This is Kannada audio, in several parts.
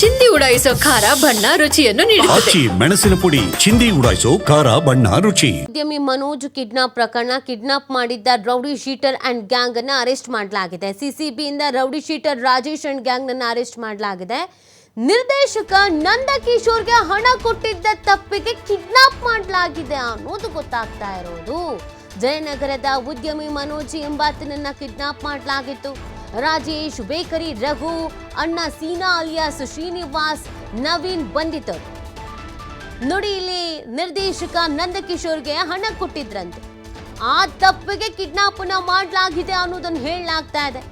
ಚಿಂದಿ ಉಡಾಯಿಸೋ ಖಾರ ಬಣ್ಣ ರುಚಿಯನ್ನು ನೀಡುತ್ತದೆ. ಆಚಿ ಮೆಣಸಿನ ಪುಡಿ ಚಿಂದಿ ಉಡಾಯಿಸೋ ಖಾರ ಬಣ್ಣ ರುಚಿ. ಉದ್ಯಮಿ ಮನೋಜ್ ಕಿಡ್ನಾಪ್ ಪ್ರಕರಣ ಕಿಡ್ನಾಪ್ ಮಾಡಿದ್ದ ರೌಡಿ ಶೀಟರ್ ಅಂಡ್ ಗ್ಯಾಂಗ್ ಅನ್ನ ಅರೆಸ್ಟ್ ಮಾಡಲಾಗಿದೆ. ಸಿಸಿಬಿಯಿಂದ rowdy sheeter Rajesh and gang ಅನ್ನ ಅರೆಸ್ಟ್ ಮಾಡಲಾಗಿದೆ. ನಿರ್ದೇಶಕ ನಂದಕಿಶೋರ್ಗೆ ಹಣ ಕೊಟ್ಟಿದ್ದ ತಪ್ಪಿಗೆ ಕಿಡ್ನಾಪ್ ಮಾಡಲಾಗಿದೆ ಅನ್ನೋದು ಗೊತ್ತಾಗ್ತಾ ಇರೋದು. ಜಯನಗರದ ಉದ್ಯಮಿ ಮನೋಜ್ ಎಂಬಾತನನ್ನ ಕಿಡ್ನಾಪ್ ಮಾಡಲಾಗಿತ್ತು. ರಾಜೇಶ್, ಬೇಕರಿ, ರಘು, ಅಣ್ಣ ಸೀನಾ ಅಲಿಯಾಸ್, ಶ್ರೀನಿವಾಸ್, ನವೀನ್ ಬಂಧಿತರು ನೋಡಿ ಇಲ್ಲಿ ನಿರ್ದೇಶಕ ನಂದಕಿಶೋರ್ಗೆ ಹಣ ಕೊಟ್ಟಿದ್ರಂತೆ. ಆ ತಪ್ಪಿಗೆ ಕಿಡ್ನಾಪನ ಮಾಡಲಾಗಿದೆ ಅನ್ನೋದನ್ನ ಹೇಳಲಾಗ್ತಾ ಇದೆ.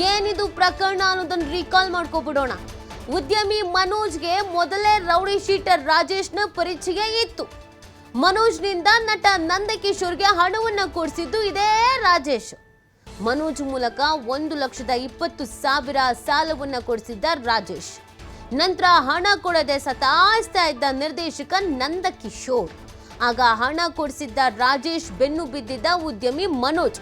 ಏನಿದು ಪ್ರಕರಣ ಅನ್ನೋದನ್ನ ರೀಕಾಲ್ ಮಾಡ್ಕೊಬಿಡೋಣ. ಉದ್ಯಮಿ ಮನೋಜ್ಗೆ ಮೊದಲೇ ರೌಡಿ ಶೀಟರ್ ರಾಜೇಶ್ನ ಪರಿಚಯ ಇತ್ತು. ಮನೋಜ್ನಿಂದ ನಟ ನಂದಕಿಶೋರ್ಗೆ ಹಣವನ್ನು ಕೊಡಿಸಿದ್ದು ಇದೇ ರಾಜೇಶ್. ಮನೋಜ್ ಮೂಲಕ ಒಂದು ಲಕ್ಷದ ಇಪ್ಪತ್ತು ಸಾವಿರ ಸಾಲವನ್ನ ಕೊಡಿಸಿದ್ದ ರಾಜೇಶ್. ನಂತರ ಹಣ ಕೊಡದೆ ಸತಾಯಿಸ್ತಾ ಇದ್ದ ನಿರ್ದೇಶಕ ನಂದಕಿಶೋರ್. ಆಗ ಹಣ ಕೊಡಿಸಿದ್ದ ರಾಜೇಶ್ ಬೆನ್ನು ಬಿದ್ದಿದ್ದ ಉದ್ಯಮಿ ಮನೋಜ್.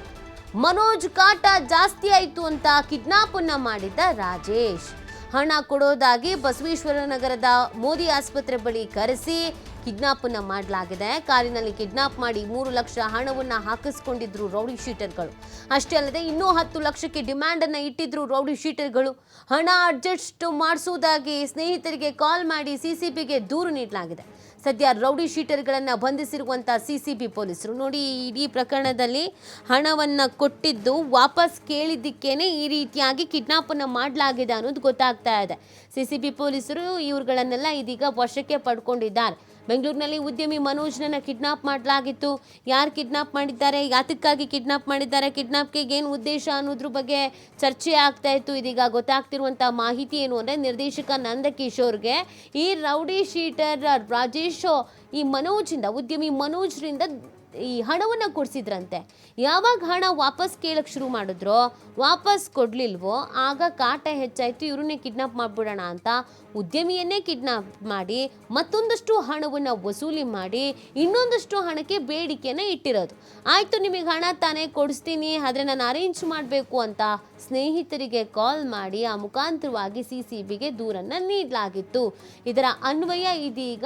ಮನೋಜ್ ಕಾಟ ಜಾಸ್ತಿ ಆಯಿತು ಅಂತ ಕಿಡ್ನಾಪ್ ಅನ್ನ ಮಾಡಿದ್ದ ರಾಜೇಶ್. ಹಣ ಕೊಡೋದಾಗಿ ಬಸವೇಶ್ವರ ನಗರದ ಮೋದಿ ಆಸ್ಪತ್ರೆ ಬಳಿ ಕರೆಸಿ ಕಿಡ್ನಾಪ್ ಅನ್ನ ಮಾಡಲಾಗಿದೆ. ಕಾರಿನಲ್ಲಿ ಕಿಡ್ನಾಪ್ ಮಾಡಿ ಮೂರು ಲಕ್ಷ ಹಣವನ್ನ ಹಾಕಿಸ್ಕೊಂಡಿದ್ರು ರೌಡಿ ಶೀಟರ್ಗಳು. ಅಷ್ಟೇ ಅಲ್ಲದೆ ಇನ್ನೂ ಹತ್ತು ಲಕ್ಷಕ್ಕೆ ಡಿಮ್ಯಾಂಡ್ ಅನ್ನ ಇಟ್ಟಿದ್ರು ರೌಡಿ ಶೀಟರ್ಗಳು. ಹಣ ಅಡ್ಜಸ್ಟ್ ಮಾಡಿಸುವುದಾಗಿ ಸ್ನೇಹಿತರಿಗೆ ಕಾಲ್ ಮಾಡಿ ಸಿಸಿಬಿಗೆ ದೂರು ನೀಡಲಾಗಿದೆ. ಸದ್ಯ ರೌಡಿ ಶೀಟರ್ಗಳನ್ನು ಬಂಧಿಸಿರುವಂತ ಸಿಸಿಬಿ ಪೊಲೀಸರು. ನೋಡಿ, ಇಡೀ ಪ್ರಕರಣದಲ್ಲಿ ಹಣವನ್ನು ಕೊಟ್ಟಿದ್ದು ವಾಪಸ್ ಕೇಳಿದ್ದಕ್ಕೇನೆ ಈ ರೀತಿಯಾಗಿ ಕಿಡ್ನಾಪ್ ಅನ್ನ ಮಾಡಲಾಗಿದೆ ಅನ್ನೋದು ಗೊತ್ತಾಗ್ತಾ ಇದೆ. ಸಿಸಿಬಿ ಪೊಲೀಸರು ಇವ್ರುಗಳನ್ನೆಲ್ಲ ಇದೀಗ ವಶಕ್ಕೆ ಪಡ್ಕೊಂಡಿದ್ದಾರೆ. ಬೆಂಗಳೂರಿನಲ್ಲಿ ಉದ್ಯಮಿ ಮನೋಜ್ನನ್ನು ಕಿಡ್ನಾಪ್ ಮಾಡಲಾಗಿತ್ತು. ಯಾರು ಕಿಡ್ನಾಪ್ ಮಾಡಿದ್ದಾರೆ? ಯಾತಕ್ಕಾಗಿ ಕಿಡ್ನಾಪ್ ಮಾಡಿದ್ದಾರೆ. ಕಿಡ್ನಾಪ್ಗೆ ಏನು ಉದ್ದೇಶ ಅನ್ನೋದ್ರ ಬಗ್ಗೆ ಚರ್ಚೆ ಆಗ್ತಾ ಇತ್ತು. ಇದೀಗ ಗೊತ್ತಾಗ್ತಿರುವಂಥ ಮಾಹಿತಿ ಏನು ಅಂದರೆ ನಿರ್ದೇಶಕ ನಂದಕಿಶೋರ್ಗೆ ಈ ರೌಡಿ ಶೀಟರ್ ರಾಜೇಶ್ ಈ ಮನೋಜಿಂದ ಉದ್ಯಮಿ ಮನೋಜ್ರಿಂದ ಈ ಹಣವನ್ನು ಕೊಡಿಸಿದ್ರಂತೆ. ಯಾವಾಗ ಹಣ ವಾಪಸ್ ಕೇಳಕ್ಕೆ ಶುರು ಮಾಡಿದ್ರೋ, ವಾಪಸ್ ಕೊಡಲಿಲ್ವೋ, ಆಗ ಕಾಟ ಹೆಚ್ಚಾಯಿತು, ಇವ್ರನ್ನೇ ಕಿಡ್ನಾಪ್ ಮಾಡಿಬಿಡೋಣ ಅಂತ ಉದ್ಯಮಿಯನ್ನೇ ಕಿಡ್ನಾಪ್ ಮಾಡಿ, ಮತ್ತೊಂದಷ್ಟು ಹಣವನ್ನು ವಸೂಲಿ ಮಾಡಿ, ಇನ್ನೊಂದಷ್ಟು ಹಣಕ್ಕೆ ಬೇಡಿಕೆಯನ್ನು ಇಟ್ಟಿರೋದು. ಆಯಿತು, ನಿಮಗೆ ಹಣ ತಾನೇ ಕೊಡಿಸ್ತೀನಿ, ಆದರೆ ನಾನು ಅರೇಂಜ್ ಮಾಡಬೇಕು ಅಂತ ಸ್ನೇಹಿತರಿಗೆ ಕಾಲ್ ಮಾಡಿ, ಆ ಮುಖಾಂತರವಾಗಿ ಸಿ ಸಿ ಬಿಗೆ ದೂರನ್ನು ನೀಡಲಾಗಿತ್ತು. ಇದರ ಅನ್ವಯ ಇದೀಗ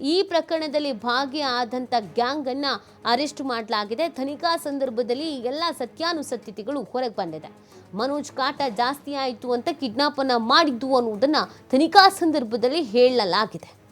ಈ ಪ್ರಕರಣದಲ್ಲಿ ಭಾಗಿಯಾದಂಥ ಗ್ಯಾಂಗ್ ಅನ್ನ ಅರೆಸ್ಟ್ ಮಾಡಲಾಗಿದೆ. ತನಿಖಾ ಸಂದರ್ಭದಲ್ಲಿ ಎಲ್ಲ ಸತ್ಯಾನುಸತ್ಯತೆಗಳು ಹೊರಗೆ ಬಂದಿದೆ. ಮನೋಜ್ ಕಾಟ ಜಾಸ್ತಿ ಆಯಿತು ಅಂತ ಕಿಡ್ನಾಪನ್ನು ಮಾಡಿದ್ದು ಅನ್ನುವುದನ್ನ ತನಿಖಾ ಸಂದರ್ಭದಲ್ಲಿ ಹೇಳಲಾಗಿದೆ.